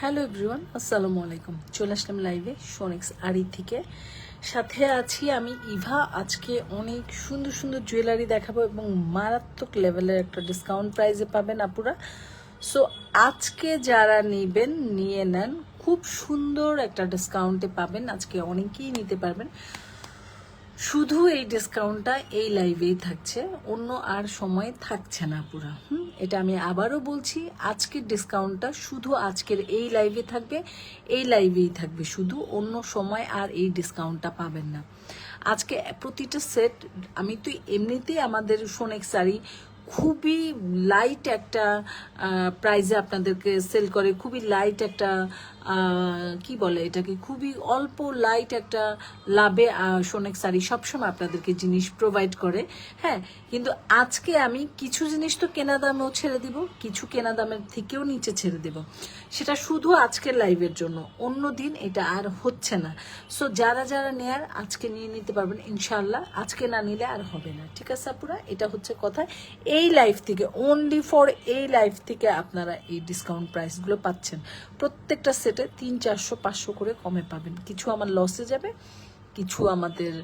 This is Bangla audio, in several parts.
হ্যালো এভরিওয়ান, আসসালামু আলাইকুম। চলে আসলাম লাইভে সোনিক্স আড়ি থেকে। সাথে আছি আমি ইভা। আজকে অনেক সুন্দর সুন্দর জুয়েলারি দেখাবো এবং মারাত্মক লেভেলের একটা ডিসকাউন্ট প্রাইজে পাবেন আপুরা। সো আজকে যারা নেবেন, নিয়ে নেন। খুব সুন্দর একটা ডিসকাউন্টে পাবেন। আজকে অনেকেই নিতে পারবেন। শুধু এই ডিসকাউন্টটা এই লাইভেই থাকছে, অন্য আর সময় থাকছে না পুরো। হুম, এটা আমি আবারও বলছি, আজকের ডিসকাউন্টটা শুধু আজকের এই লাইভে থাকবে, এই লাইভেই থাকবে, শুধু অন্য সময় আর এই ডিসকাউন্টটা পাবেন না। আজকে প্রতিটা সেট আমি তো এমনিতেই আমাদের সোনেক শাড়ি খুবই লাইট একটা প্রাইজে আপনাদেরকে সেল করে, খুবই লাইট একটা কি বলে এটাকে, খুবই অল্প লাইট একটা লাভে সোনেক শাড়ি সবসময় আপনাদেরকে জিনিস প্রোভাইড করে। হ্যাঁ কিন্তু আজকে আমি কিছু জিনিস তো কেনা দামেও ছেড়ে দিব, কিছু কেনা দামের থেকেও নিচে ছেড়ে দেব। সেটা শুধু আজকের লাইভের জন্য, অন্য দিন এটা আর হচ্ছে না। সো যারা যারা নেয়ার, আজকে নিয়ে নিতে পারবেন ইনশাল্লাহ আজকে না নিলে আর হবে না। ঠিক আছে আপুরা? এটা হচ্ছে কথা। এই লাইফ থেকে অনলি ফর এই লাইফ থেকে আপনারা এই ডিসকাউন্ট প্রাইসগুলো পাচ্ছেন। প্রত্যেকটা সেটে তিন, চারশো, পাঁচশো করে কমে পাবেন। কিছু আমার লসে যাবে, কিছু আমাদের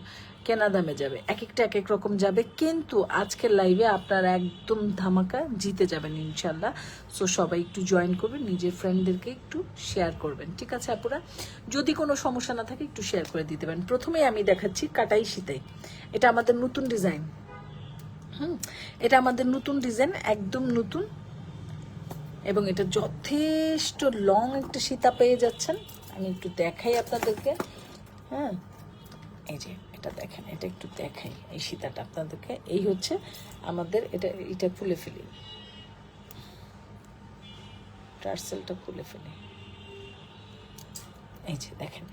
কেনা দামে যাবে। এক একটা এক এক রকম যাবে, কিন্তু আজকের লাইভে আপনারা একদম ধামাকা জিতে যাবেন ইনশাল্লাহ সো সবাই একটু জয়েন করবেন, নিজের ফ্রেন্ডদেরকে একটু শেয়ার করবেন, ঠিক আছে আপুরা? যদি কোনো সমস্যা না থাকে, একটু শেয়ার করে দিতে পারেন। প্রথমেই আমি দেখাচ্ছি কাটাই শীতাই এটা আমাদের নতুন ডিজাইন হুম? এটা আমাদের নতুন ডিজাইন একদম নতুন। এবং এটা যথেষ্ট লং একটা সীতা পেয়ে যাচ্ছেন। আমি একটু দেখাই আপনাদেরকে। হ্যাঁ এই যে এটা দেখেন, এটা একটু দেখাই এই সীতাটা আপনাদেরকে। এই হচ্ছে আমাদের এটা এটা খুলে ফেলি। টার্সেলটা খুলে ফেলি। এই যে দেখেন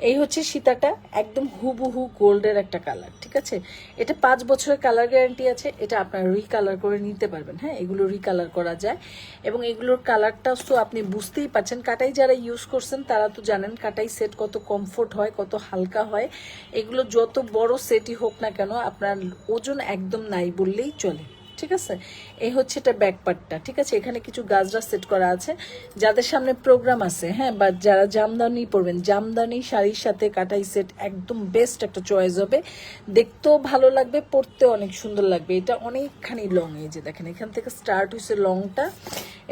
এই হচ্ছে সীতাটা, একদম হুবহু গোল্ডের একটা কালার, ঠিক আছে? এটা পাঁচ বছরের কালার গ্যারান্টি আছে, এটা আপনারা রিকালার করে নিতে পারবেন হ্যাঁ? এগুলো রিকালার করা যায়। এবং এগুলোর কালারটা তো আপনি বুঝতেই পারছেন, কাটাই যারা ইউজ করছেন, তারা তো জানেন কাটাই সেট কত কমফোর্ট হয়, কত হালকা হয়। এগুলো যত বড় সেটই হোক না কেন, আপনার ওজন একদম নাই বললেই চলে। ঠিক আছে? এই হচ্ছে এটা ব্যাকপার্টটা ঠিক আছে? এখানে কিছু গাজরা সেট করা আছে, যাদের সামনে প্রোগ্রাম আছে হ্যাঁ? বা যারা জামদানি পরবেন, জামদানি শাড়ির সাথে কাটাই সেট একদম বেস্ট একটা চয়েস হবে। দেখতেও ভালো লাগবে, পরতেও অনেক সুন্দর লাগবে। এটা অনেকখানি লং এই যে দেখেন, এখান থেকে স্টার্ট হয়েছে লংটা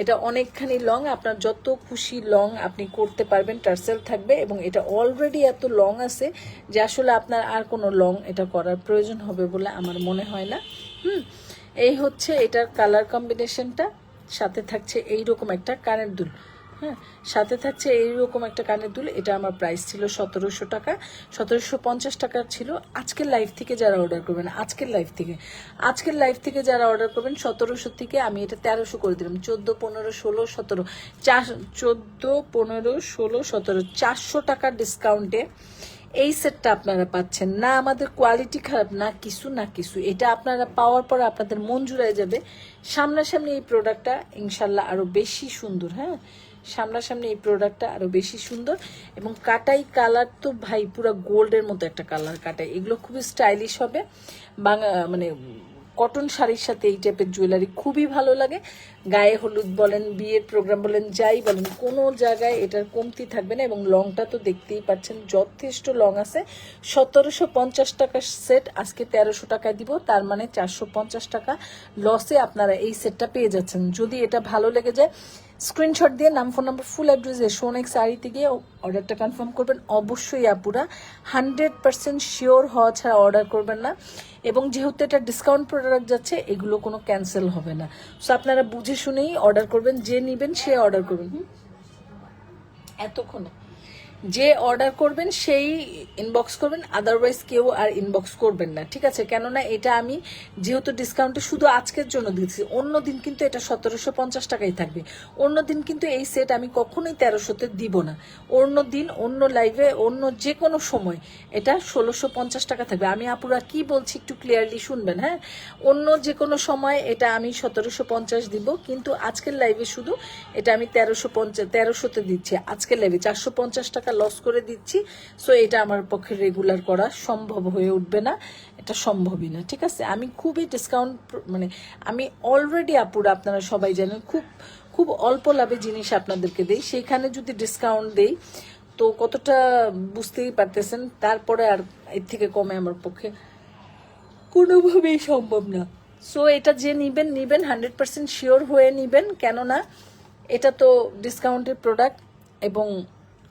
এটা অনেকখানি লং আপনার যত খুশি লং আপনি করতে পারবেন টার্সেল থাকবে এবং এটা অলরেডি এত লং আছে যে আসলে আপনার আর কোনো লং এটা করার প্রয়োজন হবে বলে আমার মনে হয় না। হুম? এই হচ্ছে এটার কালার কম্বিনেশনটা সাথে থাকছে এই রকম একটা কানের দুল। হ্যাঁ সাথে থাকছে এইরকম একটা কানের দুল, এটা আমার প্রাইস ছিল সতেরোশো টাকা, সতেরোশো পঞ্চাশ টাকা ছিল। আজকের লাইফ থেকে যারা অর্ডার করবেন, আজকের লাইফ থেকে, আজকের লাইফ থেকে যারা অর্ডার করবেন, সতেরোশো থেকে আমি এটা তেরোশো করে দিলাম। চোদ্দ, পনেরো, ষোলো, সতেরো চার চোদ্দ, পনেরো, ষোলো, সতেরো, চারশো টাকার ডিসকাউন্টে এই সেটটা আপনারা পাচ্ছেন না, আমাদের কোয়ালিটি খারাপ, না কিছু না কিছু। এটা আপনারা পাওয়ার পর আপনাদের মন জুড়ায় যাবে। সামনাসামনি এই প্রোডাক্টটা ইনশাল্লাহ আরও বেশি সুন্দর হ্যাঁ? সামনাসামনি এই প্রোডাক্টটা আরও বেশি সুন্দর। এবং কাটাই কালার তো ভাই পুরো গোল্ডের মতো একটা কালার কাটাই। এগুলো খুবই স্টাইলিশ হবে। বাংলা মানে কটন শাড়ির সাথে এই টাইপের জুয়েলারি খুবই ভালো লাগে। গায়ে হলুদ বলেন, বিয়ের প্রোগ্রাম বলেন, যাই বলেন, কোনো জায়গায় এটার কমতি থাকবে না এবং লংটা তো দেখতেই পাচ্ছেন, যথেষ্ট লং আছে। সতেরোশো পঞ্চাশ টাকার সেট আজকে তেরোশো টাকায় দিব, তার মানে চারশো পঞ্চাশ টাকা লসে আপনারা এই সেটটা পেয়ে যাচ্ছেন। যদি এটা ভালো লেগে যায় স্ক্রিনশট দিয়ে নাম ফোন নাম্বার ফুল অ্যাড্রেসে সোনেক শাড়িতে গিয়ে অর্ডারটা কনফার্ম করবেন। অবশ্যই আপুরা হান্ড্রেড পারসেন্ট শিওর হওয়া ছাড়া অর্ডার করবেন না। এবং যেহেতু এটা ডিসকাউন্ট প্রোডাক্ট যাচ্ছে, এগুলো কোনো ক্যান্সেল হবে না। সো আপনারা বুঝে শুনেই অর্ডার করবেন, যে নেবেন সে অর্ডার করবেন? এতক্ষণে। যে অর্ডার করবেন, সেই ইনবক্স করবেন আদারওয়াইজ কেউ আর ইনবক্স করবেন না, ঠিক আছে? কেননা এটা আমি যেহেতু ডিসকাউন্টে শুধু আজকের জন্য দিচ্ছি অন্য দিন কিন্তু এটা সতেরোশো পঞ্চাশ টাকাই থাকবে। অন্য দিন কিন্তু এই সেট আমি কখনোই তেরোশোতে দিব না। অন্য দিন, অন্য লাইভে অন্য যে কোনো সময় এটা ষোলোশো পঞ্চাশ টাকা থাকবে। আমি আপুরা কি বলছি একটু ক্লিয়ারলি শুনবেন হ্যাঁ? অন্য যে কোনো সময় এটা আমি সতেরোশো পঞ্চাশ দিব, কিন্তু আজকের লাইভে শুধু এটা আমি তেরোশো পঞ্চাশ তেরোশোতে দিচ্ছি। আজকের লাইভে চারশো পঞ্চাশ টাকা লস করে দিচ্ছি। সো এটা আমার পক্ষে রেগুলার করা সম্ভব হয়ে উঠবে না। এটা সম্ভবই না, ঠিক আছে? আমি খুবই ডিসকাউন্ট মানে আমি অলরেডি আপুরা, আপনারা সবাই জানেন, খুব খুব অল্প লাভে জিনিস আপনাদেরকে দেই। সেইখানে যদি ডিসকাউন্ট দেই, তো কতটা বুঝতেই পারতেছেন? তারপরে আর এর থেকে কমে আমার পক্ষে কোনোভাবেই সম্ভব না। সো এটা যে নিবেন নিবেন হান্ড্রেড পার্সেন্ট শিওর হয়ে নিবেন। কেননা, এটা তো ডিসকাউন্টের প্রোডাক্ট এবং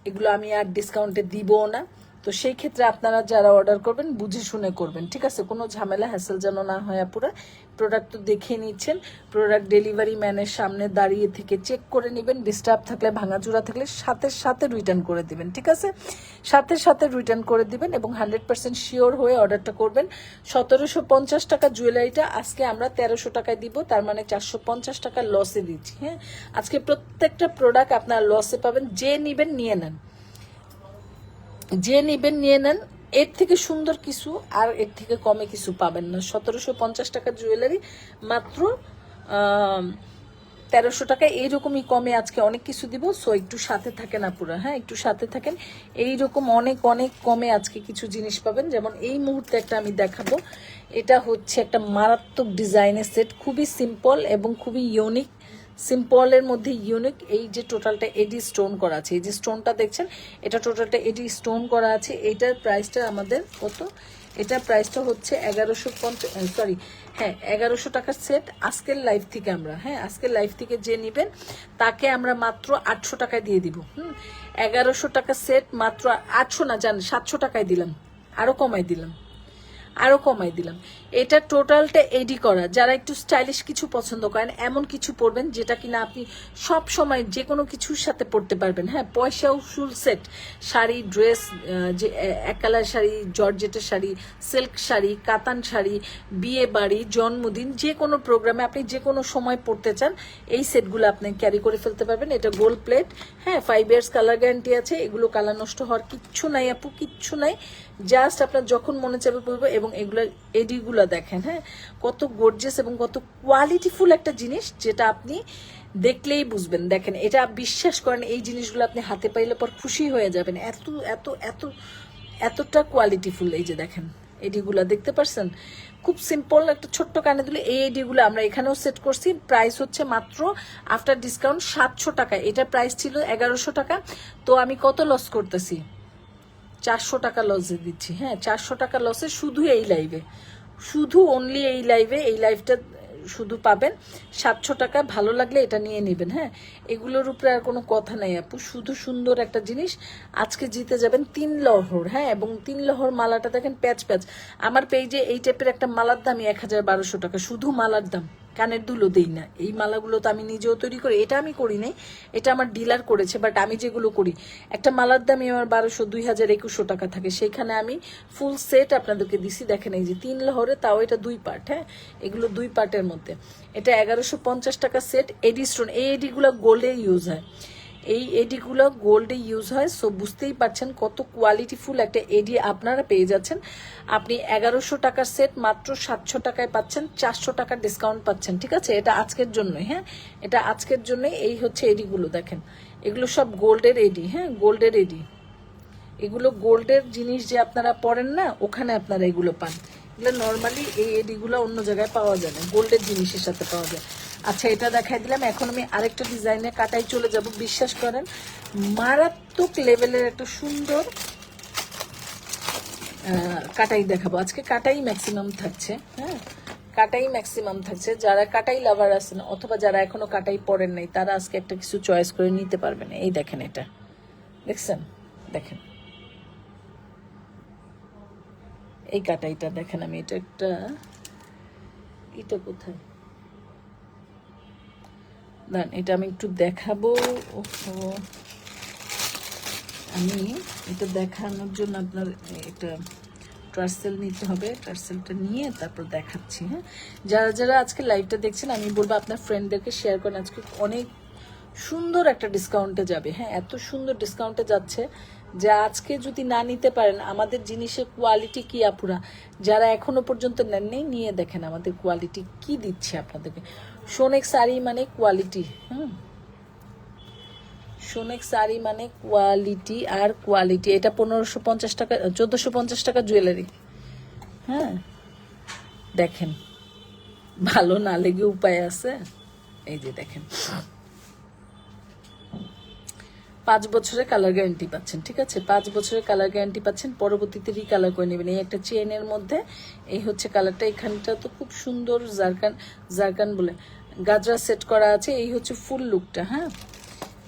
এগুলো আমি আর ডিসকাউন্টে দিবও না। তো সেই ক্ষেত্রে আপনারা যারা অর্ডার করবেন, বুঝে শুনে করবেন, ঠিক আছে? কোনো ঝামেলা হ্যাসেল যেন না হয় আপুরা। প্রোডাক্ট তো দেখে নিচ্ছেন। প্রোডাক্ট ডেলিভারি ম্যানের সামনে দাঁড়িয়ে থেকে চেক করে নেবেন। ডিস্টার্ব থাকলে, ভাঙাচোরা থাকলে সাথে সাথে রিটার্ন করে দিবেন, ঠিক আছে? সাথে সাথে রিটার্ন করে দিবেন এবং হান্ড্রেড পার্সেন্ট শিওর হয়ে অর্ডারটা করবেন। সতেরোশো পঞ্চাশ টাকা জুয়েলারিটা আজকে আমরা তেরোশো টাকায় দিব, তার মানে চারশো পঞ্চাশ টাকা লসে দিচ্ছি হ্যাঁ? আজকে প্রত্যেকটা প্রোডাক্ট আপনার লসে পাবেন, যে নিবেন নিয়ে নেন। যে নিবেন নিয়ে নেন এর থেকে সুন্দর কিছু আর এর থেকে কমে কিছু পাবেন না। সতেরোশো পঞ্চাশ টাকা জুয়েলারি মাত্র তেরোশো টাকা। এইরকমই কমে আজকে অনেক কিছু দিব। সো একটু সাথে থাকেন আপুরা হ্যাঁ একটু সাথে থাকেন। এইরকম অনেক অনেক কমে আজকে কিছু জিনিস পাবেন। যেমন এই মুহূর্তে একটা আমি দেখাবো। এটা হচ্ছে একটা মারাত্মক ডিজাইনের সেট খুবই সিম্পল এবং খুবই ইউনিক সিম্পলের মধ্যে ইউনিক এই যে টোটালটা এডি স্টোন করা আছে। এই যে স্টোনটা দেখছেন, এটা টোটালটা এডি স্টোন করা আছে। এইটার প্রাইসটা আমাদের কত? এটার প্রাইসটা হচ্ছে এগারোশো সরি হ্যাঁ এগারোশো টাকার সেট আজকের লাইভ থেকে আমরা হ্যাঁ আজকের লাইভ থেকে যে নেবেন, তাকে আমরা মাত্র আটশো টাকায় দিয়ে দিব। হুম, এগারোশো টাকা সেট মাত্র আটশো না, জান, সাতশো টাকায় দিলাম আরও কমাই দিলাম। আরও কমাই দিলাম। এটা টোটালটা এডি করা। যারা একটু স্টাইলিশ কিছু পছন্দ করেন, এমন কিছু পরবেন যেটা কিনা আপনি সব সময় যে কোনো কিছুর সাথে পরতে পারবেন। হ্যাঁ পয়সাও ফুল সেট। শাড়ি, ড্রেস যে এক কালার শাড়ি, জর্জেটের শাড়ি, সিল্ক শাড়ি, কাতান শাড়ি, বিয়ে বাড়ি, জন্মদিন, যে কোনো প্রোগ্রামে আপনি যে কোনো সময় পড়তে চান, এই সেটগুলো আপনি ক্যারি করে ফেলতে পারবেন। এটা গোল্ড প্লেট হ্যাঁ ফাইভ ইয়ার্স কালার গ্যারান্টি আছে। এগুলো কালার নষ্ট হওয়ার কিচ্ছু নাই আপু, কিচ্ছু নাই। জাস্ট আপনার যখন মনে চাবে পড়ব এবং এগুলোর এডিগুলো দেখেন হ্যাঁ? কত গর্জিয়াস এবং কত কোয়ালিটিফুল একটা জিনিস যেটা আপনি দেখলেই বুঝবেন। দেখেন, এটা বিশ্বাস করেন, এই জিনিসগুলো আপনি হাতে পাইলে পর খুশি হয়ে যাবেন। এত এত এত, এতটা কোয়ালিটিফুল এই যে দেখেন, এডিগুলো দেখতে পারছেন? খুব সিম্পল একটা ছোট্ট কানে দিলে এই এডিগুলো আমরা এখানেও সেট করছি। প্রাইস হচ্ছে মাত্র আফটার ডিসকাউন্ট সাতশো টাকা। এটার প্রাইস ছিল এগারোশো টাকা। তো আমি কত লস করতেছি? চারশো টাকা লসে দিচ্ছি। হ্যাঁ চারশো টাকা লসে শুধু এই লাইভে শুধু অনলি এই লাইভে এই লাইভটা শুধু পাবেন। সাতশো টাকা ভালো লাগলে এটা নিয়ে নেবেন হ্যাঁ? এগুলোর উপরে আর কোনো কথা নাই আপু। শুধু সুন্দর একটা জিনিস। আজকে জিতে যাবেন তিন লহর হ্যাঁ? এবং তিন লহর মালাটা দেখেন প্যাচ প্যাচ আমার পেজে এই টাইপের একটা মালার দামই এক হাজার বারোশো টাকা। শুধু মালার দাম। কানের দুলো দেই না। এই মালাগুলো তো আমি নিজেও তৈরি করি, এটা আমি করি নাই, এটা আমার ডিলার করেছে বাট আমি যেগুলো করি, একটা মালার দামই আমার বারোশো দুই হাজার একুশশো টাকা থাকে, সেখানে আমি ফুল সেট আপনাদেরকে দিছি, দেখেন এই যে তিন লহরে, তাও এটা দুই পার্ট হ্যাঁ? এগুলো দুই পার্টের মধ্যে। এটা এগারোশো পঞ্চাশ টাকা সেট এডি স্টোন এই এডিগুলো গোল্ডে ইউজ হয়। এই এডিগুলো গোল্ডে ইউজ হয় সো বুঝতেই পারছেন কত কোয়ালিটিফুল একটা এডি আপনারা পেয়ে যাচ্ছেন। আপনি এগারোশো টাকার সেট মাত্র সাতশো টাকায় পাচ্ছেন, চারশো টাকার ডিসকাউন্ট পাচ্ছেন, ঠিক আছে? এটা আজকের জন্যই হ্যাঁ? এটা আজকের জন্য এই হচ্ছে এডিগুলো, দেখেন। এগুলো সব গোল্ডের এডি হ্যাঁ? গোল্ডের এডি। এগুলো গোল্ডের জিনিস যে আপনারা পরেন না, ওখানে আপনারা এগুলো পান। এগুলো নর্মালি এই এডিগুলো অন্য জায়গায় পাওয়া যায় না, গোল্ডের জিনিসের সাথে পাওয়া যায়। আচ্ছা এটা দেখাই দিলাম। এখন আমি আরেকটা ডিজাইনে কাটাই চলে যাব, বিশ্বাস করেন। মারাত্মক লেভেলের একটা সুন্দর কাটাই দেখাবো। আজকে কাটাই ম্যাক্সিমাম থাকছে হ্যাঁ? কাটাই ম্যাক্সিমাম থাকছে। যারা কাটাই লাভার আছেন, অথবা যারা এখনও কাটাই পড়েন নাই, তারা আজকে একটা কিছু চয়েস করে নিতে পারবেন। এই দেখেন এটা। দেখছেন? দেখেন। এই কাটাইটা দেখেন আমি, এটা একটা, এটা কোথায়? দাঁড়ান, এটা আমি একটু দেখাবো। আমি এটা দেখানোর জন্য আপনার এটা টার্সেল নিতে হবে, টার্সেলটা নিয়ে তারপর দেখাচ্ছি হ্যাঁ? যারা যারা আজকে লাইভটা দেখছেন, আমি বলব আপনার ফ্রেন্ডদেরকে শেয়ার করেন। আজকে অনেক সুন্দর একটা ডিসকাউন্টে যাবে হ্যাঁ? এত সুন্দর ডিসকাউন্টে যাচ্ছে যে আজকে যদি না নিতে পারেন, আমাদের জিনিসের কোয়ালিটি কি আপুরা? যারা এখনও পর্যন্ত নেননি, নিয়ে দেখেন আমাদের কোয়ালিটি কি দিচ্ছে আপনাদেরকে। সোনেক শাড়ি মানে কোয়ালিটি হুম? সোনেক শাড়ি মানে কোয়ালিটি আর কোয়ালিটি এটা পনেরোশো পঞ্চাশ টাকা, চোদ্দোশো পঞ্চাশ টাকা জুয়েলারি হ্যাঁ? দেখেন। ভালো না লেগে উপায় আছে? এই যে দেখেন। পাঁচ বছরের কালার গ্যারান্টি পাচ্ছেন, ঠিক আছে? পাঁচ বছরের কালার গ্যারান্টি পাচ্ছেন, পরবর্তীতে রিকালার করে নেবেন। এই একটা চেনের মধ্যে, এই হচ্ছে কালারটা এখানটা তো খুব সুন্দর জারকান জারকান বলে, গাজরা সেট করা আছে, এই হচ্ছে ফুল লুকটা হ্যাঁ?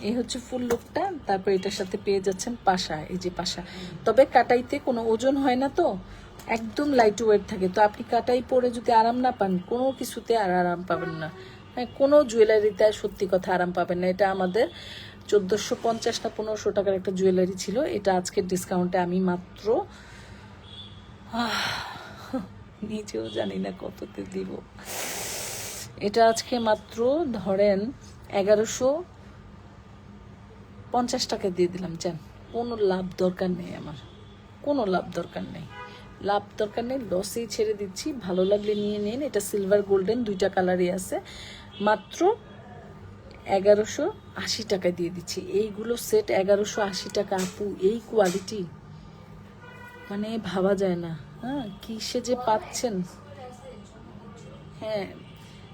এই হচ্ছে ফুল লুকটা তারপর এটার সাথে পেয়ে যাচ্ছেন পাশা, এই যে পাশা। তবে কাটাইতে কোনো ওজন হয় না তো, একদম লাইট ওয়েট থাকে। তো আপনি কাটাই পরে যদি আরাম না পান, কোনো কিছুতে আর আরাম পাবেন না। হ্যাঁ কোনো জুয়েলারিতে সত্যি কথা আরাম পাবেন না। এটা আমাদের চোদ্দোশো পঞ্চাশ না পনেরোশো টাকার একটা জুয়েলারি ছিল। এটা আজকের ডিসকাউন্টে আমি মাত্র নিজেও জানি না কততে দিব। এটা আজকে মাত্র ধরেন এগারোশো পঞ্চাশ টাকা দিয়ে দিলাম, জান। কোনো লাভ দরকার নেই আমার। কোনো লাভ দরকার নেই। লাভ দরকার নেই লসেই ছেড়ে দিচ্ছি। ভালো লাগলে নিয়ে নিন। এটা সিলভার গোল্ডেন দুইটা কালারই আছে। মাত্র এগারোশো আশি টাকা দিয়ে দিচ্ছি। এইগুলো সেট এগারোশো আশি টাকা। আপু, এই কোয়ালিটি মানে ভাবা যায় না। হ্যাঁ কিসে যে পাচ্ছেন? হ্যাঁ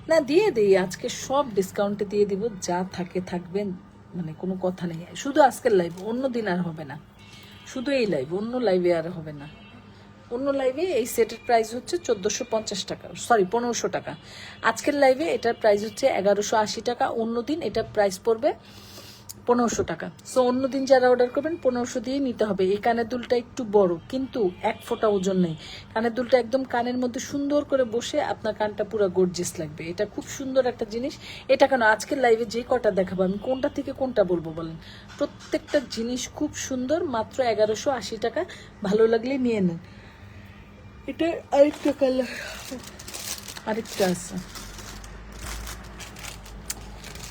না, দিয়ে দিই। আজকে সব ডিসকাউন্টে দিয়ে দিব। যা থাকে, থাকবেন। মানে কোনো কথা নেই। শুধু আজকের লাইভ অন্য দিন আর হবে না। শুধু এই লাইভ অন্য লাইভে আর হবে না। অন্য লাইভে এই সেটের প্রাইস হচ্ছে চোদ্দোশো পঞ্চাশ টাকা। সরি পনেরোশো টাকা। আজকের লাইভে এটার প্রাইস হচ্ছে এগারোশো আশি টাকা। অন্য দিন এটার প্রাইস পড়বে পনেরোশো টাকা। সো অন্য দিন যারা অর্ডার করবেন, পনেরোশো দিয়ে নিতে হবে। এই কানের দুলটা একটু বড়, কিন্তু এক ফোঁটা ওজন নেই। কানের দুলটা একদম কানের মধ্যে সুন্দর করে বসে আপনার কানটা পুরো গর্জিয়াস লাগবে। এটা খুব সুন্দর একটা জিনিস। এটা কেন? আজকের লাইভে যে কটা দেখাবো আমি, কোনটা থেকে কোনটা বলব বলেন? প্রত্যেকটা জিনিস খুব সুন্দর, মাত্র এগারোশো আশি টাকা। ভালো লাগলে নিয়ে নেন। এটা আরেকটা কালার আরেকটা আছে।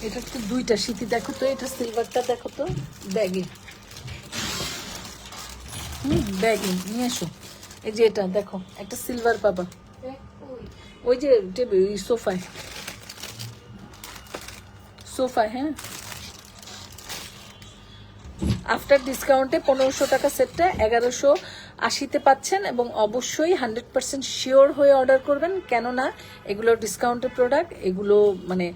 এটা তো দুইটা শীতি দেখো তো, এটা সিলভারটা দেখো তো ব্যাগে হুম ব্যাগে নিয়ে এসো। এই যে এটা, দেখো, একটা সিলভার পাবা। ওই যে টেবিল সোফায়। সোফায় হ্যাঁ? আফটার ডিসকাউন্টে পনেরোশো টাকা সেটটা এগারোশো আশিতে পাচ্ছেন এবং অবশ্যই হান্ড্রেড পার্সেন্ট শিওর হয়ে অর্ডার করবেন। কেননা, এগুলো ডিসকাউন্টের প্রোডাক্ট এগুলো মানে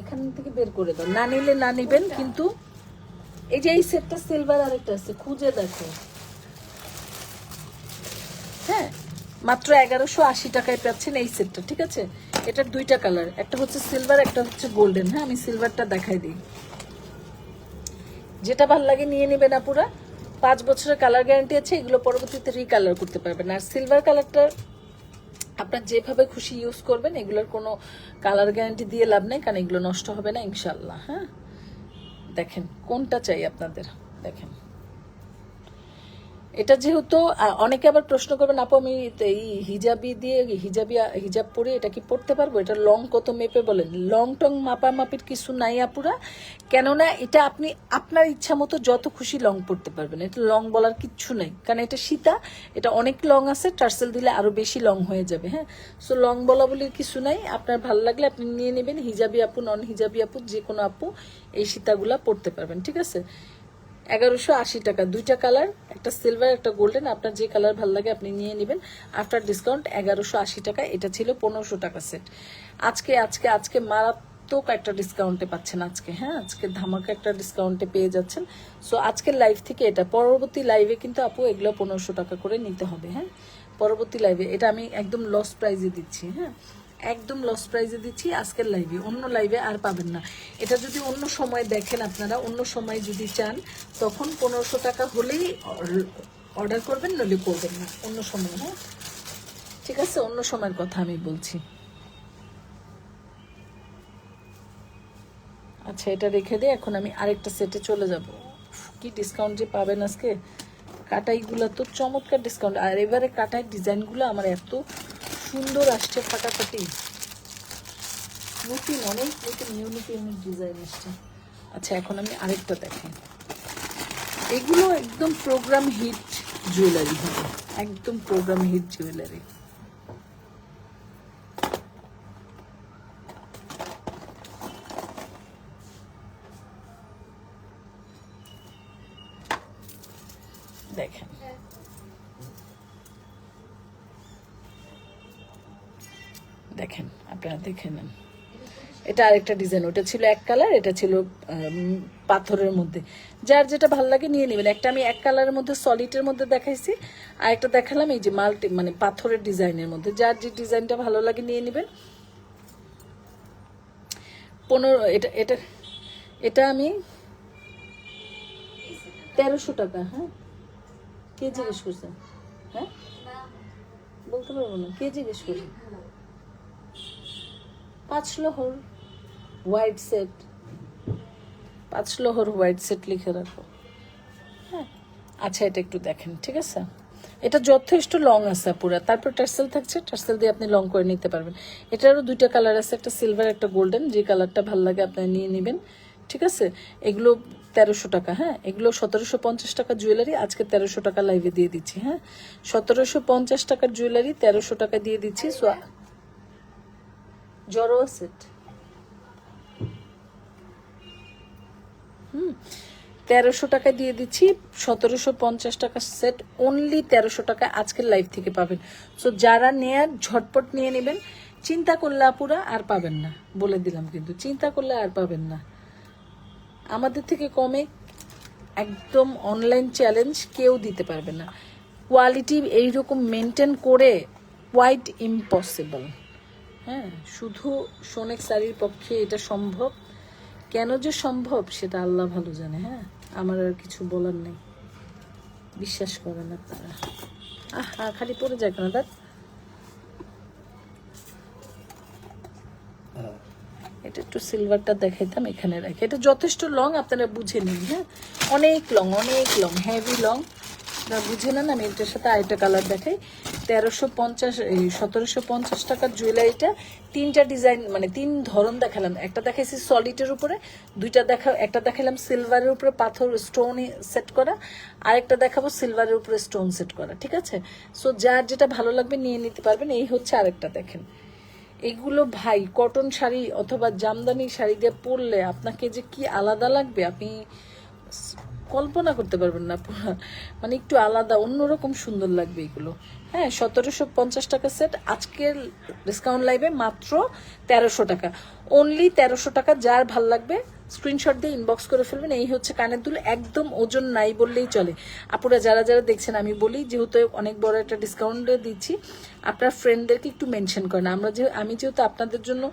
এখান থেকে বের করে দাও। না নিলে না নিবেন, কিন্তু এই যে এই সেটটা সিলভার আরেকটা আছে, খুঁজে দেখো। হ্যাঁ মাত্র এগারোশো আশি টাকায় পাচ্ছেন এই সেটটা, ঠিক আছে? এটার দুইটা কালার একটা হচ্ছে সিলভার একটা হচ্ছে গোল্ডেন হ্যাঁ আমি সিলভারটা দেখাই দিই। যেটা ভালো লাগে নিয়ে নেবেন আপুরা। পাঁচ বছরের কালার গ্যারান্টি আছে, এগুলো পরবর্তীতে রিকালার করতে পারবেন। আর সিলভার কালারটা আপনার যেভাবে খুশি ইউজ করবেন, এগুলোর কোনো কালার গ্যারান্টি দিয়ে লাভ নেই, কারণ এগুলো নষ্ট হবে না ইনশাল্লাহ হ্যাঁ? দেখেন, কোনটা চাই আপনাদের? দেখেন। এটা যেহেতু অনেকে আবার প্রশ্ন করবেন, আপু, আমি এই হিজাবি দিয়ে, হিজাবি, হিজাব পরে এটা কি পড়তে পারব? এটা লং কত মেপে বলেন? লং টং মাপামাপির কিছু নাই আপুরা। কেননা এটা আপনি আপনার ইচ্ছা মতো যত খুশি লং পড়তে পারবেন। এটা লং বলার কিচ্ছু নেই। কারণ এটা সীতা, এটা অনেক লং আছে, টার্সেল দিলে আরও বেশি লং হয়ে যাবে হ্যাঁ? সো লং বলা বলির কিছু নাই। আপনার ভালো লাগলে আপনি নিয়ে নেবেন। হিজাবি আপু নন হিজাবি আপু যে কোনো আপু এই সীতাগুলা পড়তে পারবেন, ঠিক আছে? এগারোশো আশি টাকা। দুইটা কালার, একটা সিলভার একটা গোল্ডেন আপনার যে কালার ভালো লাগে আপনি নিয়ে নেবেন। আফটার ডিসকাউন্ট এগারোশো আশি টাকা। এটা ছিল পনেরোশো টাকা সেট আজকে আজকে আজকে মারাত্মক একটা ডিসকাউন্টে পাচ্ছেন আজকে হ্যাঁ? আজকে ধামাকা একটা ডিসকাউন্টে পেয়ে যাচ্ছেন। সো আজকের লাইভ থেকে এটা, পরবর্তী লাইভে কিন্তু আপু এগুলো পনেরোশো টাকা করে নিতে হবে হ্যাঁ? পরবর্তী লাইভে এটা আমি একদম লস প্রাইজে দিচ্ছি হ্যাঁ? একদম লস প্রাইজে দিচ্ছি, আজকের লাইভে অন্য লাইভে আর পাবেন না। এটা যদি অন্য সময় দেখেন আপনারা, অন্য সময় যদি চান, তখন পনেরোশো টাকা হলেই অর্ডার করবেন, নইলে করবেন না। অন্য সময় হ্যাঁ? ঠিক আছে, অন্য সময়ের কথা আমি বলছি। আচ্ছা এটা রেখে দিয়ে এখন আমি আরেকটা সেটে চলে যাব। কি ডিসকাউন্ট যে পাবেন আজকে? কাটাইগুলো তো চমৎকার ডিসকাউন্ট আর এবারে কাটাই ডিজাইনগুলো আমার এত সুন্দর আসছে ফাটাফাটি। নতুন, অনেক নতুন, ইউনিক ইউনিক ডিজাইন আসছে। আচ্ছা এখন আমি আরেকটা দেখি এগুলো একদম প্রোগ্রাম হিট জুয়েলারি হবে। একদম প্রোগ্রাম হিট জুয়েলারি এটা আরেকটা ডিজাইন ওটা ছিল এক কালার এটা ছিল পাথরের মধ্যে। যার যেটা ভালো লাগে নিয়ে নেবেন। একটা আমি এক কালারের মধ্যে সলিডের মধ্যে দেখাইছি, আর একটা দেখালাম এই যে মাল্টি মানে পাথরের ডিজাইনের মধ্যে। যার যে ডিজাইনটা ভালো লাগে নিয়ে নেবেন। পনেরো, এটা এটা এটা আমি তেরোশো টাকা হ্যাঁ? কে জিজ্ঞেস করছেন হ্যাঁ? বলতে পারব না। কে জিজ্ঞেস করছেন পাঁচ লোহর। হোয়াইট সেট পাঁচ লোহর হোয়াইট সেট লিখে রাখো। হ্যাঁ। আচ্ছা এটা একটু দেখেন, ঠিক আছে? এটা যথেষ্ট লং আছে পুরা। তারপর টার্সেল থাকছে, টার্সেল দিয়ে আপনি লং করে নিতে পারবেন। এটারও দুইটা কালার আছে, একটা সিলভার একটা গোল্ডেন যে কালারটা ভালো লাগে আপনি নিয়ে নেবেন, ঠিক আছে? এগুলো তেরোশো টাকা হ্যাঁ? এগুলো সতেরোশো পঞ্চাশ টাকা জুয়েলারি আজকে তেরোশো টাকা লাইভে দিয়ে দিচ্ছি হ্যাঁ? সতেরোশো পঞ্চাশ টাকার জুয়েলারি তেরোশো টাকা দিয়ে দিচ্ছি সো- জড়ো সেট হুম। তেরোশো টাকা দিয়ে দিচ্ছি, সতেরোশো পঞ্চাশ টাকা সেট অনলি তেরোশো টাকা আজকের লাইভ থেকে পাবেন। সো যারা নেয়ার ঝটপট নিয়ে নেবেন। চিন্তা করলে আপুরা আর পাবেন না, বলে দিলাম কিন্তু। চিন্তা করলে আর পাবেন না। আমাদের থেকে কমে একদম অনলাইন চ্যালেঞ্জ কেউ দিতে পারবে না। কোয়ালিটি এইরকম মেনটেন করে কোয়াইট ইম্পসিবল হ্যাঁ শুধু সোনেক শাড়ির পক্ষে এটা সম্ভব। কেন যে সম্ভব সেটা আল্লাহ ভালো জানে হ্যাঁ? আমার আর কিছু বলার নেই। বিশ্বাস করেন আপনারা। আহ খালি পড়ে যায় কেন দাঁত এটা একটু সিলভারটা দেখাইতাম, এখানে রাখি। এটা যথেষ্ট লং আপনারা বুঝে নিন হ্যাঁ? অনেক লং অনেক লং হেভি লং আপনারা বুঝে নেন আমি এটার সাথে আরেকটা কালার দেখাই। তেরোশো পঞ্চাশ, এই সতেরোশো পঞ্চাশ টাকার জুয়েলারিটা তিনটা ডিজাইন মানে তিন ধরন দেখালাম। একটা দেখাইছি সলিডের উপরে, দুইটা দেখা একটা দেখালাম সিলভারের উপরে পাথর স্টোন সেট করা, আরেকটা দেখাবো সিলভারের উপরে স্টোন সেট করা, ঠিক আছে? সো যার যেটা ভালো লাগবে নিয়ে নিতে পারবেন, এই হচ্ছে আরেকটা দেখেন। এগুলো ভাই কটন শাড়ি অথবা জামদানি শাড়ি দিয়ে পরলে আপনাকে যে কি আলাদা লাগবে, আপনি কল্পনা করতে পারবেন না। মানে একটু আলাদা, অন্যরকম সুন্দর লাগবে এগুলো। হ্যাঁ সতেরোশো পঞ্চাশ টাকা সেট আজকের ডিসকাউন্ট লাইভে মাত্র তেরোশো টাকা। অনলি তেরোশো টাকা, যার ভালো লাগবে স্ক্রিনশট দিয়ে ইনবক্স করে ফেলবেন। এই হচ্ছে কানের দুল, একদম ওজন নাই বললেই চলে। আপুরা যারা যারা দেখছেন, আমি বলি, যেহেতু অনেক বড় একটা ডিসকাউন্টে দিচ্ছি, আপনার ফ্রেন্ডদেরকে একটু মেনশন করেন। আমরা যে আমি যেহেতু আপনাদের জন্য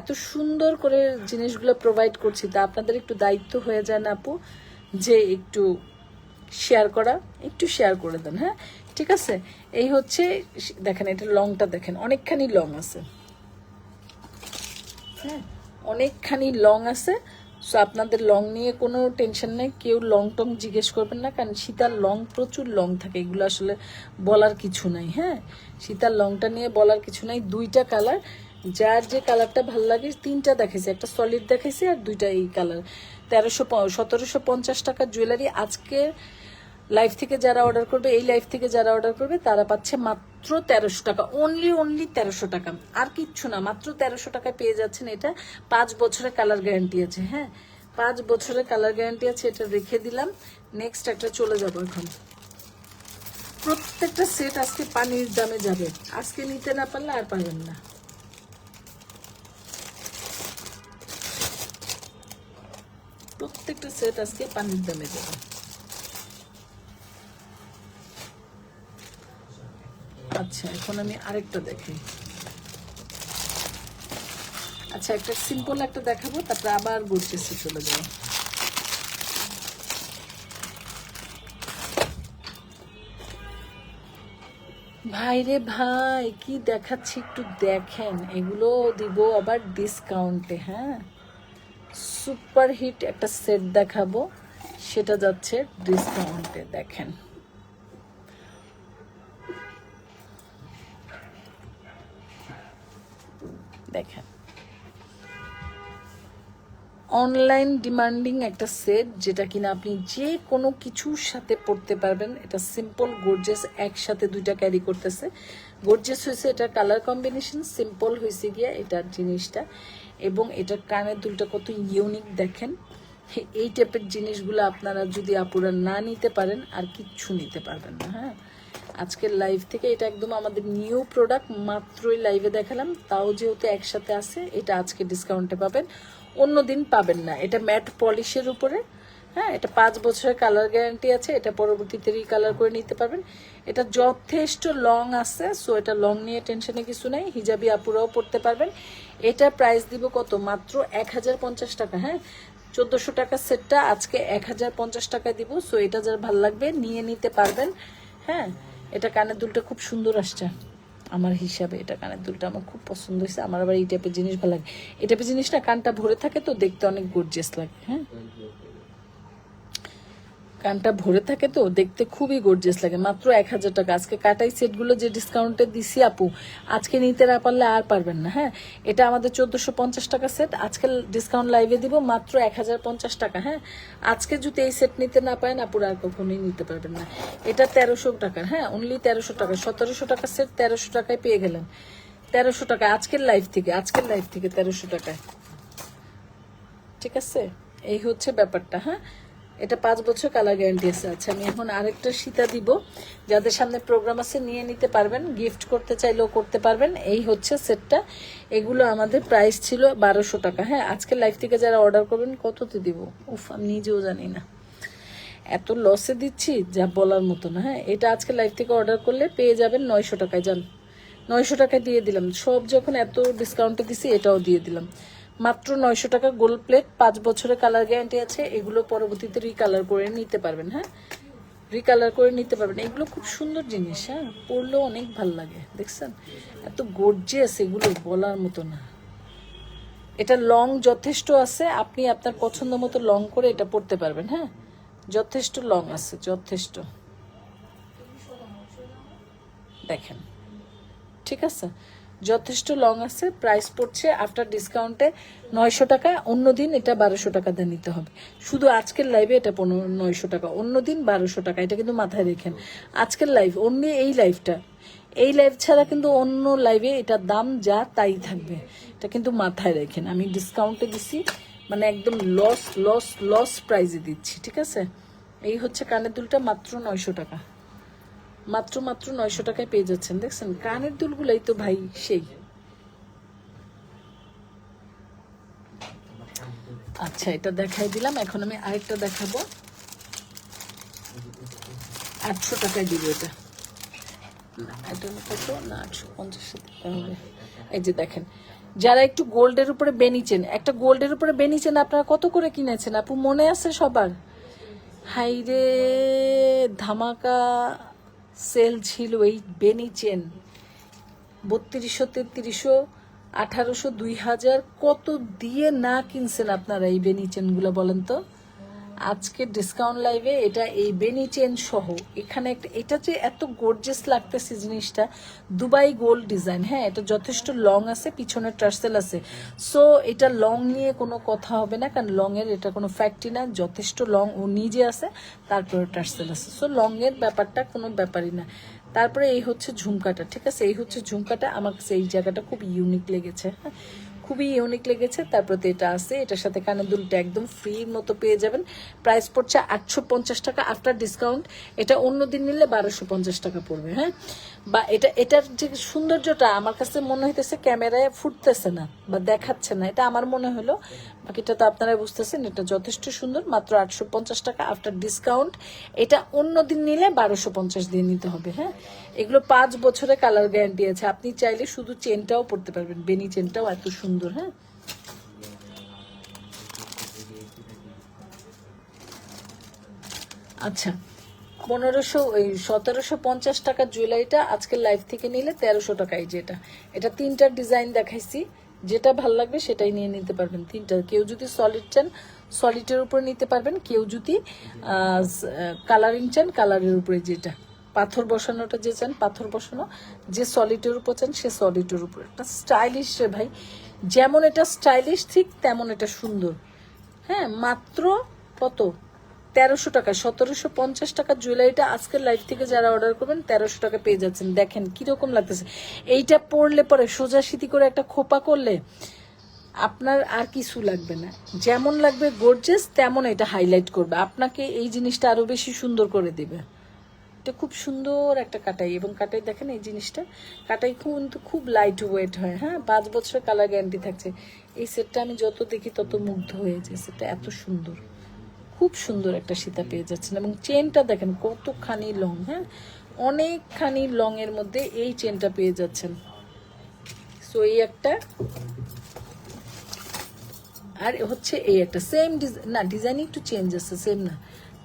এত সুন্দর করে জিনিসগুলো প্রোভাইড করছি, তা আপনাদের একটু দায়িত্ব হয়ে যায় না, আপু। যে একটু শেয়ার করা, একটু শেয়ার করে দেন হ্যাঁ? ঠিক আছে? এই হচ্ছে, দেখেন, এটা লংটা দেখেন, অনেকখানি লং আছে। হ্যাঁ? অনেকখানি লং আছে। সো আপনাদের লং নিয়ে কোনো টেনশন নেই। কেউ লং টং জিজ্ঞেস করবেন না, কারণ সীতার লং প্রচুর লং থাকে। এগুলো আসলে বলার কিছু নাই হ্যাঁ? সীতার লংটা নিয়ে বলার কিছু নাই। দুইটা কালার যার যে কালারটা ভালো লাগে, তিনটা দেখাইছে। একটা সলিড দেখাইছে আর দুইটা এই কালার তেরোশো সতেরোশো পঞ্চাশ টাকার জুয়েলারি আজকে লাইভ থেকে যারা অর্ডার করবে, এই লাইভ থেকে যারা অর্ডার করবে, তারা পাচ্ছে মাত্র তেরোশো টাকা। অনলি অনলি তেরোশো টাকা। আর কিচ্ছু না, মাত্র তেরোশো টাকায় পেয়ে যাচ্ছেন এটা। পাঁচ বছরের কালার গ্যারান্টি আছে হ্যাঁ? পাঁচ বছরের কালার গ্যারান্টি আছে, এটা রেখে দিলাম। নেক্সট একটা চলে যাব এখন। প্রত্যেকটা সেট আজকে পানির দামে যাবে। আজকে নিতে না পারলে আর পাবেন না। প্রত্যেকটা সেট আজকে পানির দামে যাবে আচ্ছা এখন আমি আরেকটা দেখি। আচ্ছা একটা সিম্পল একটা দেখাবো, তারপরে আবার গোর্জেসে চলে যাব। ভাই রে ভাই, কি দেখাচ্ছি একটু দেখেন, এগুলো দিব আবার ডিসকাউন্টে হ্যাঁ? সুপার হিট একটা সেট দেখাবো। সেটা যাচ্ছে ডিসকাউন্টে, দেখেন। দেখেন। অনলাইন ডিমান্ডিং একটা সেট, যেটা কিনা আপনি যে কোনো কিছুর সাথে পড়তে পারবেন। এটা সিম্পল গোর্জেস একসাথে দুইটা ক্যারি করতেছে। গোর্জেস হয়েছে এটা কালার কম্বিনেশন সিম্পল হয়েছে গিয়া এটার জিনিসটা। এবং এটার কানের দুলটা কত ইউনিক দেখেন। এই টাইপের জিনিসগুলো আপনারা যদি আপুরা না নিতে পারেন, আর কিচ্ছু নিতে পারবেন না হ্যাঁ? আজকের লাইভ থেকে এটা একদম আমাদের নিউ প্রোডাক্ট মাত্রই লাইভে দেখালাম। তাও যেহেতু একসাথে আছে, এটা আজকে ডিসকাউন্টে পাবেন। অন্য দিন পাবেন না। এটা ম্যাট পলিশের উপরে হ্যাঁ? এটা পাঁচ বছরের কালার গ্যারান্টি আছে। এটা পরবর্তীতে রিকালার করে নিতে পারবেন। এটা যথেষ্ট লং আছে সো এটা লং নিয়ে টেনশনে কিছু নেই। হিজাবি আপুরাও পড়তে পারবেন। এটা প্রাইস দিব কত? মাত্র এক হাজার পঞ্চাশ টাকা হ্যাঁ? চোদ্দোশো টাকার সেটটা আজকে এক হাজার পঞ্চাশ টাকায় দিব সো এটা যার ভালো লাগবে, নিয়ে নিতে পারবেন হ্যাঁ? এটা কানের দুলটা খুব সুন্দর আসছে। আমার হিসাবে এটা কানের দুলটা আমার খুব পছন্দ হয়েছে। আমার আবার এই টাইপের জিনিস ভালো লাগে। এই টাইপের জিনিসটা কানটা ভরে থাকে তো দেখতে অনেক গর্জিয়াস লাগে হ্যাঁ? কানটা ভরে থাকে তো, দেখতে খুবই গর্জিয়াস লাগে। মাত্র এক হাজার টাকা। আজকে কাটাই সেটগুলো যে ডিসকাউন্টে দিছি আপু, আজকে নিতে না পারলে আর পারবেন না হ্যাঁ? এটা আমাদের চোদ্দশো পঞ্চাশ টাকা সেট আজকে ডিসকাউন্ট লাইভে দিব মাত্র এক হাজার পঞ্চাশ টাকা হ্যাঁ? আজকে যদি এই সেট নিতে না পারেন, আপুর আর কখনোই নিতে পারবেন না। এটা তেরোশো টাকার হ্যাঁ? অনলি তেরোশো টাকা। সতেরোশো টাকা সেট তেরোশো টাকায় পেয়ে গেলেন। তেরোশো টাকা আজকের লাইভ থেকে, আজকের লাইভ থেকে তেরোশো টাকায়। ঠিক আছে? এই হচ্ছে ব্যাপারটা হ্যাঁ? এটা পাঁচ বছর কালার গ্যারান্টি আছে। আচ্ছা আমি এখন আরেকটা সীতা দিব। যাদের সামনে প্রোগ্রাম আছে, নিয়ে নিতে পারবেন গিফট করতে চাইলেও করতে পারবেন। এই হচ্ছে সেটটা এগুলো আমাদের প্রাইস ছিল বারোশো টাকা। হ্যাঁ আজকে লাইভ থেকে যারা অর্ডার করবেন, কততে দিব? উফ, আমি নিজেও জানি না। এত লসে দিচ্ছি, যা বলার মতো না। হ্যাঁ এটা আজকে লাইভ থেকে অর্ডার করলে পেয়ে যাবেন নয়শো টাকায় যান নয়শো টাকায় দিয়ে দিলাম। সব যখন এত ডিসকাউন্টে দিছি, এটাও দিয়ে দিলাম। মাত্র নয়শো টাকা গোল্ড প্লেট পাঁচ বছরের কালার গ্যারান্টি আছে। এগুলো পরবর্তীতে রিকালার করে নিতে পারবেন হ্যাঁ? রিকালার করে নিতে পারবেন। এগুলো খুব সুন্দর জিনিস হ্যাঁ? পরলেও অনেক ভালো লাগে, দেখছেন? এত গর্জিয়াস এগুলো, বলার মতো না। এটা লং যথেষ্ট আছে, আপনি আপনার পছন্দ মতো লং করে এটা পড়তে পারবেন হ্যাঁ? যথেষ্ট লং আছে, যথেষ্ট। দেখেন, ঠিক আছে? যথেষ্ট লং আছে প্রাইস পড়ছে আফটার ডিসকাউন্টে নয়শো টাকা অন্য দিন এটা বারোশো টাকা দিয়ে নিতে হবে। শুধু আজকের লাইভে এটা পনেরো, নয়শো টাকা অন্য দিন বারোশো টাকা, এটা কিন্তু মাথায় রেখেন। আজকের লাইভ অন্য এই লাইভটা এই লাইভ ছাড়া কিন্তু অন্য লাইভে এটার দাম যা তাই থাকবে। এটা কিন্তু মাথায় রেখেন। আমি ডিসকাউন্টে দিছি মানে একদম লস লস লস প্রাইজে দিচ্ছি, ঠিক আছে? এই হচ্ছে কানের দুলটা মাত্র নয়শো টাকা। মাত্র মাত্র নয়শো টাকায় পেয়ে যাচ্ছেন, দেখছেন? কানের দুলগুলাই তো ভাই সেই। আচ্ছা এটা দেখাই দিলাম। এখন আমি আরেকটা দেখাবো। আটশো টাকায় দিব এটা। এটা কত? না, আটশো পঞ্চাশ এই যে দেখেন, যারা একটু গোল্ডের উপরে বেনিচেন একটা গোল্ডের উপরে বেনিচেন আপনারা কত করে কিনেছেন? আপু, মনে আছে সবার? হাই রে ধামাকা সেল ছিল এই বেনি চেন বত্রিশশো তেত্রিশশো আঠারোশো দুই হাজার কত দিয়ে না কিনছেন আপনারা এই বেনি চেনগুলো বলেন তো? আজকে ডিসকাউন্ট লাইভে এটা এই বেনি চেন সহ, এখানে একটা, এটা যে এত গর্জেস লাগতেছে জিনিসটা দুবাই গোল্ড ডিজাইন হ্যাঁ এটা যথেষ্ট লং আছে, পিছনে টার্সেল আছে। সো এটা লং নিয়ে কোনো কথা হবে না, কারণ লং এর এটা কোনো ফ্যাক্টরি না, যথেষ্ট লং ও নিজে আছে তারপরে টার্সেল আছে। সো লং এর ব্যাপারটা কোনো ব্যাপারই না। তারপরে এই হচ্ছে ঝুমকাটা, ঠিক আছে? এই হচ্ছে ঝুমকাটা, আমার কাছে এই জায়গাটা খুব ইউনিক লেগেছে হ্যাঁ? খুবই ইউনিক লেগেছে। তারপরে তো এটা আছে। এটার সাথে কানের দুলটা একদম ফ্রি মতো পেয়ে যাবেন। প্রাইস পড়ছে আটশো পঞ্চাশ টাকা আফটার ডিসকাউন্ট এটা অন্য দিন নিলে বারোশো পঞ্চাশ টাকা পড়বে হ্যাঁ? বা এটা, এটার যে সৌন্দর্যটা আমার কাছে মনে হইতেছে ক্যামেরায় ফুটতেছে না বা দেখাচ্ছে না। এটা আমার মনে হলো। বাকিটা তো আপনারা বুঝতেছেন, এটা যথেষ্ট সুন্দর। মাত্র আটশো পঞ্চাশ টাকা আফটার ডিসকাউন্ট এটা অন্য দিন নিলে বারোশো পঞ্চাশ দিয়ে নিতে হবে হ্যাঁ? এগুলো পাঁচ বছরে কালার গ্যারান্টি আছে। আপনি চাইলে শুধু চেনটাও পড়তে পারবেন। বেনি চেনটাও এত সুন্দর হ্যাঁ? আচ্ছা পনেরোশো, ওই সতেরোশো পঞ্চাশ টাকার জুয়েলারিটা আজকের লাইভ থেকে নিলে তেরোশো টাকায় যেটা। এটা তিনটার ডিজাইন দেখাইছি। যেটা ভালো লাগবে সেটাই নিয়ে নিতে পারবেন। তিনটা, কেউ যদি সলিড চান সলিডের উপরে নিতে পারবেন। কেউ যদি কালারিং চান কালারের উপরে যেটা। পাথর বসানোটা যে চান, পাথর বসানো, যে সলিডের উপর চান, সে সলিডের উপর। একটা স্টাইলিশ রে ভাই। যেমন এটা স্টাইলিশ ঠিক তেমন এটা সুন্দর। হ্যাঁ মাত্র কত? তেরোশো টাকা সতেরোশো পঞ্চাশ টাকা জুয়েলারিটা আজকের লাইভ থেকে যারা অর্ডার করবেন, তেরোশো টাকা পেয়ে যাচ্ছেন। দেখেন কীরকম লাগতেছে। এইটা পরলে পরে সোজা সিটি করে একটা খোপা করলে আপনার আর কিছু লাগবে না। যেমন লাগবে গর্জেস তেমন এটা হাইলাইট করবে। আপনাকে এই জিনিসটা আরও বেশি সুন্দর করে দিবে। এটা খুব সুন্দর একটা কাটাই, এবং কাটাই দেখেন এই জিনিসটা। কাটাই কিন্তু খুব লাইট ওয়েট হয় হ্যাঁ? পাঁচ বছরের কালার গ্যারান্টি থাকছে। এই সেটটা আমি যত দেখি তত মুগ্ধ হয়ে যায় সেটটা এত সুন্দর। খুব সুন্দর একটা সীতা পেয়ে যাচ্ছেন, এবং চেনটা দেখেন কতখানি লং হ্যাঁ? অনেকখানি লং এর মধ্যে এই চেনটা পেয়ে যাচ্ছেন। সো এই একটা। আর হচ্ছে এই একটা। সেম না ডিজাইন একটু চেঞ্জ আছে সেম না।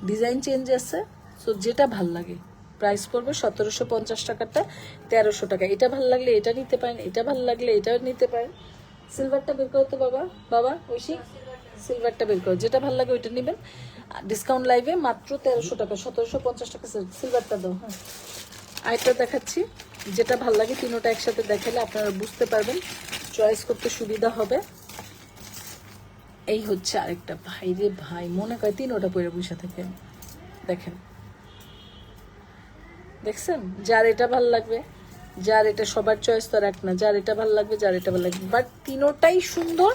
ডিজাইন চেঞ্জ আছে সো যেটা ভালো লাগে। প্রাইস পড়বে সতেরোশো পঞ্চাশ টাকাটা তেরোশো টাকা। এটা ভালো লাগলে এটা নিতে পারেন, এটা ভালো লাগলে এটাও নিতে পারেন। সিলভারটা বের করো তো বাবা। বাবা, ঐশী সিলভারটা বের করো। যেটা ভালো লাগে ওইটা নেবেন। ডিসকাউন্ট লাইভে মাত্র তেরোশো টাকা, সতেরোশো পঞ্চাশ টাকা সিলভারটা দাও হ্যাঁ। আরেকটা দেখাচ্ছি। যেটা ভালো লাগে তিনোটা একসাথে দেখালে আপনারা বুঝতে পারবেন। চয়েস করতে সুবিধা হবে। এই হচ্ছে আরেকটা। ভাই রে ভাই, মনে করে তিনোটা পরে বসে থাকে। দেখেন। দেখছেন? যার এটা ভালো লাগবে, যার এটা সবার চয়েস তো রাখ না। যার এটা ভালো লাগবে, যার এটা ভালো লাগবে। বাট তিনোটাই সুন্দর,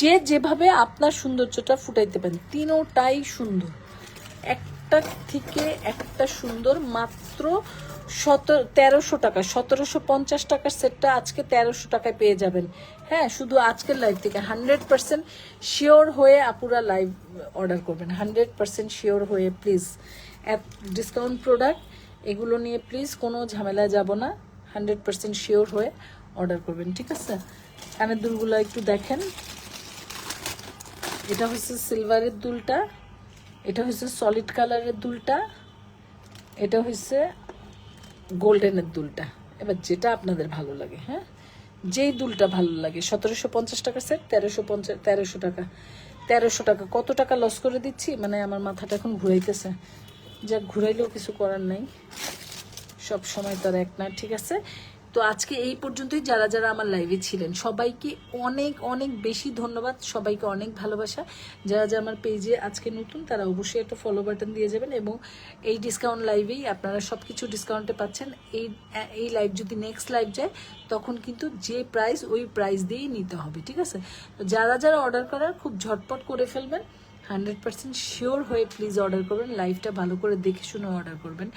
যে যেভাবে আপনার সৌন্দর্যটা ফুটাইতে পারেন, তিনোটাই সুন্দর। একটা থেকে একটা সুন্দর, মাত্র সতেরো, তেরোশো টাকা, সতেরোশো পঞ্চাশ টাকার সেটটা আজকে তেরোশো টাকায় পেয়ে যাবেন। হ্যাঁ শুধু আজকের লাইভ থেকে হান্ড্রেড পার্সেন্ট শিওর হয়ে আপুরা লাইভ অর্ডার করবেন। হান্ড্রেড পার্সেন্ট শিওর হয়ে প্লিজ ডিসকাউন্ট প্রোডাক্ট এগুলো নিয়ে প্লিজ কোনো ঝামেলায় যাব না। হান্ড্রেড পার্সেন্ট শিওর হয়ে অর্ডার করবেন, ঠিক আছে? কানের দুলগুলো একটু দেখেন। এটা হচ্ছে সিলভারের দুলটা, এটা হচ্ছে সলিড কালারের দুলটা, এটা হচ্ছে গোল্ডেনের দুলটা। এবার যেটা আপনাদের ভালো লাগে হ্যাঁ? যেই দুলটা ভালো লাগে, সতেরোশো পঞ্চাশ টাকা সেট তেরোশো পঞ্চাশ, তেরোশো টাকা। তেরোশো টাকা, কত টাকা লস করে দিচ্ছি? মানে আমার মাথাটা এখন ঘুরাইতেছে। যা ঘুরাইলেও কিছু করার নাই। সব সময় তার এক না, ঠিক আছে? তো আজকে এই পর্যন্তই, যারা যারা আমার লাইভে ছিলেন, সবাইকে অনেক অনেক বেশি ধন্যবাদ, সবাইকে অনেক ভালোবাসা। যারা যারা আমার পেজে আজকে নতুন, তারা অবশ্যই একটা ফলো বাটন দিয়ে যাবেন এবং এই ডিসকাউন্ট লাইভেই আপনারা সব কিছু ডিসকাউন্টে পাচ্ছেন। এই এই লাইভ যদি নেক্সট লাইভ যায়, তখন কিন্তু যে প্রাইস ওই প্রাইস দিয়েই নিতে হবে, ঠিক আছে? তো যারা যারা অর্ডার করার, খুব ঝটপট করে ফেলবেন। হান্ড্রেড পার্সেন্ট শিওর হয়ে প্লিজ অর্ডার করবেন। লাইফটা ভালো করে দেখে শুনে অর্ডার করবেন।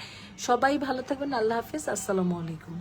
সবাই ভালো থাকবেন। আল্লাহ হাফিজ। আসসালামু আলাইকুম।